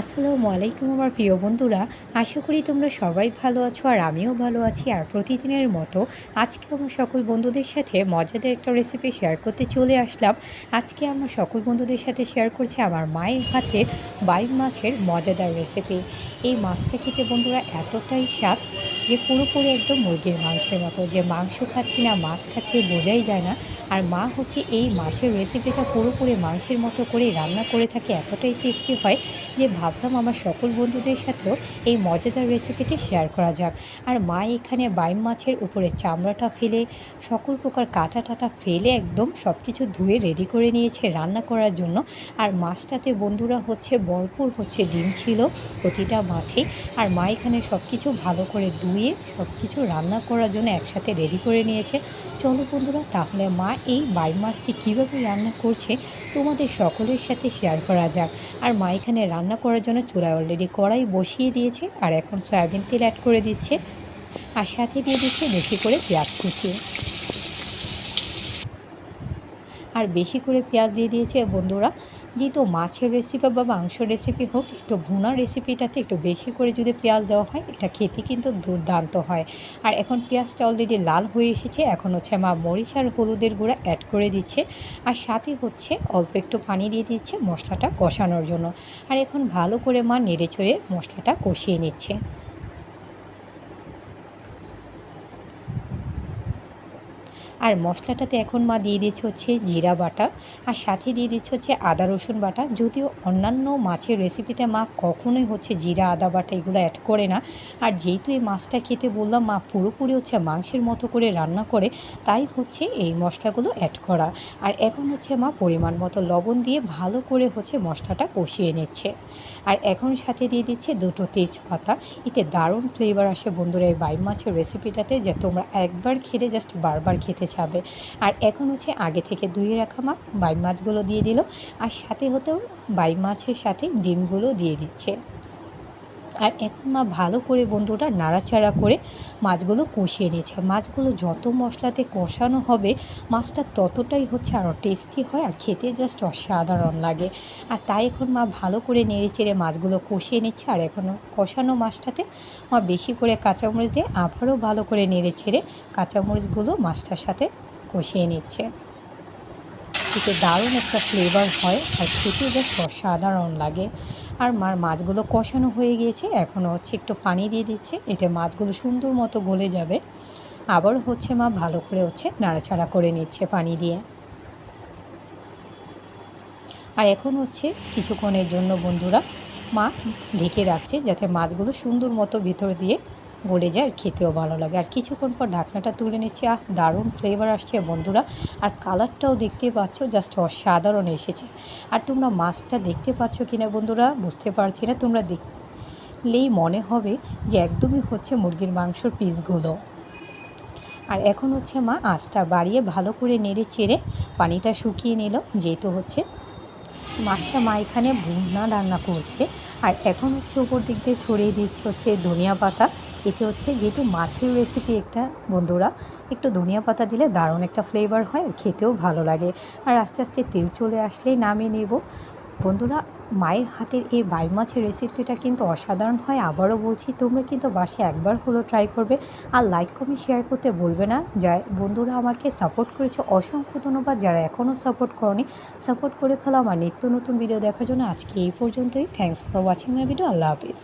আসসালামু আলাইকুম আমার প্রিয় বন্ধুরা, আশা করি তোমরা সবাই ভালো আছো আর আমিও ভালো আছি। আর প্রতিদিনের মতো আজকে আমার সকল বন্ধুদের সাথে মজাদার একটা রেসিপি শেয়ার করতে চলে আসলাম। আজকে আমার সকল বন্ধুদের সাথে শেয়ার করছি আমার মায়ের হাতে বাইর মাছের মজাদার রেসিপি এই মাছটা খেতে বন্ধুরা এতটাই স্বাদ যে পুরোপুরি একদম মুরগির মাংসের মতো, যে মাংস খাচ্ছি না, মাছ খাচ্ছি বোঝাই যায় না। আর মা হচ্ছে এই মাছের রেসিপিটা পুরোপুরি মাংসের মতো করে রান্না করে থাকে, এতটাই টেস্টি হয় যে ভাবলাম আমার সকল বন্ধুদের সাথেও এই মজাদার রেসিপিটি শেয়ার করা যাক। আর মা এখানে বাইম মাছের উপরে চামড়াটা ফেলে, সকল প্রকার কাটা টাটা ফেলে একদম সব কিছু ধুয়ে রেডি করে নিয়েছে রান্না করার জন্য। আর মাছটাতে বন্ধুরা হচ্ছে ভরপুর হচ্ছে ডিম ছিল প্রতিটা মাছেই। আর মা এখানে সব কিছু ভালো করে ধুয়ে সব কিছু রান্না করার জন্য একসাথে রেডি করে নিয়েছে। চলো বন্ধুরা, তাহলে মা এই বাই মাছটি কীভাবে রান্না করছে তোমাদের সকলের সাথে শেয়ার করা যাক। আর মা এখানে রান্না করার জন্য চুলায় অলরেডি কড়াই বসিয়ে দিয়েছে আর এখন সয়াবিন তেল অ্যাড করে দিচ্ছে আর সাথে দিয়ে দিচ্ছে বেশি করে পেঁয়াজ কুচি। আর বেশি করে পেঁয়াজ দিয়ে দিয়েছে বন্ধুরা যেহেতু মাছের রেসিপি বা মাংস রেসিপি হোক, একটু ভুনা রেসিপিটাতে একটু বেশি করে যদি পেঁয়াজ দেওয়া হয়, এটা খেতে কিন্তু দুর্দান্ত হয়। আর এখন পেঁয়াজটা অলরেডি লাল হয়ে এসেছে, এখন হচ্ছে মা মরিচ আর হলুদের গুঁড়া অ্যাড করে দিচ্ছে। আর সাথে হচ্ছে অল্প একটু পানি দিয়ে দিচ্ছে মশলাটা কষানোর জন্য। আর এখন ভালো করে মা নেড়ে চড়ে মশলাটা কষিয়ে নিচ্ছে। আর মশলাটাতে এখন মা দিয়ে দিচ্ছে হচ্ছে জিরা বাটা আর সাথে দিয়ে দিচ্ছে হচ্ছে আদা রসুন বাটা। যদিও অন্যান্য মাছের রেসিপিতে মা কখনোই হচ্ছে জিরা, আদা বাটা এগুলো অ্যাড করে না। আর যেহেতু এই মাছটা খেতে বললাম, মা পুরোপুরি হচ্ছে মাংসের মতো করে রান্না করে, তাই হচ্ছে এই মশলাগুলো অ্যাড করা। আর এখন হচ্ছে মা পরিমাণ মতো লবণ দিয়ে ভালো করে হচ্ছে মশলাটা কষিয়ে নিচ্ছে। আর এখন সাথে দিয়ে দিচ্ছে দুটো তেজপাতা। এতে দারুণ ফ্লেভার আসে বন্ধুরা এই বাইম মাছের রেসিপিটাতে যে তোমরা একবার খেলে জাস্ট বারবার খেতে যাবে। আর এখন হচ্ছে আগে থেকে ধুয়ে রাখা মাছ বাই মাছগুলো দিয়ে দিল। আর সাথে হতেও বাই মাছের সাথে ডিমগুলো দিয়ে দিচ্ছে। আর এখন মা ভালো করে বন্ধুটা নাড়াচাড়া করে মাছগুলো কষিয়ে নিয়েছে। মাছগুলো যত মশলাতে কষানো হবে, মাছটা ততটাই হচ্ছে আরও টেস্টি হয় আর খেতে জাস্ট অসাধারণ লাগে। আর তাই এখন মা ভালো করে নেড়ে চেড়ে মাছগুলো কষিয়ে নিচ্ছে আর এখন কষানো মাছটাতে মা বেশি করে কাঁচামরিচ দিয়ে আবারও ভালো করে নেড়ে ছেড়ে কাঁচামরিচগুলো মাছটার সাথে কষিয়ে নিচ্ছে। এতে দারুণ একটা ফ্লেভার হয় আর খেতে বেশ অসাধারণ লাগে। আর মার মাছগুলো কষানো হয়ে গিয়েছে এখনও হচ্ছে একটু পানি দিয়ে দিচ্ছে এতে মাছগুলো সুন্দর মতো গলে যাবে। আবার হচ্ছে মা ভালো করে হচ্ছে নাড়াচাড়া করে নিচ্ছে পানি দিয়ে। আর এখন হচ্ছে কিছুক্ষণের জন্য বন্ধুরা মা ঢেকে রাখছে যাতে মাছগুলো সুন্দর মতো ভিতর দিয়ে গলে যায় আর খেতেও ভালো লাগে। আর কিছুক্ষণ পর ঢাকনাটা তুলে নিচ্ছি। আহ, দারুণ ফ্লেভার আসছে বন্ধুরা। আর কালারটাও দেখতে পাচ্ছ জাস্ট অসাধারণ এসেছে। আর তোমরা মাছটা দেখতে পাচ্ছ কিনা বন্ধুরা, বুঝতে পারছি না। তোমরা দেখলেই মনে হবে যে একদমই হচ্ছে মুরগির মাংসর পিসগুলো আর এখন হচ্ছে মা আঁচটা বাড়িয়ে ভালো করে নেড়ে চেড়ে পানিটা শুকিয়ে নিল, যেহেতু হচ্ছে মাছটা মা এখানে ভুনা রান্না করছে। আর এখন হচ্ছে ওপর দিক দিয়ে ছড়িয়ে দিচ্ছে হচ্ছে ধনিয়া পাতা। এতে হচ্ছে যেহেতু মাছের রেসিপি একটা, বন্ধুরা, একটু ধনিয়া পাতা দিলে দারুণ একটা ফ্লেভার হয় খেতেও ভালো লাগে। আর আস্তে আস্তে তেল চলে আসলেই নামিয়ে নেব। বন্ধুরা মায়ের হাতের এই বাই মাছের রেসিপিটা কিন্তু অসাধারণ হয়, আবারও বলছি, তোমরা কিন্তু বাসে একবার হলো ট্রাই করবে। আর লাইক কমেন্ট শেয়ার করতে বলবে না। যা বন্ধুরা আমাকে সাপোর্ট করেছে, অসংখ্য ধন্যবাদ। যারা এখনও সাপোর্ট করনি সাপোর্ট করে ফেলো। আমার নিত্য নতুন ভিডিও দেখার জন্য আজকে এই পর্যন্তই। Thanks for watching my video Allah Hafiz.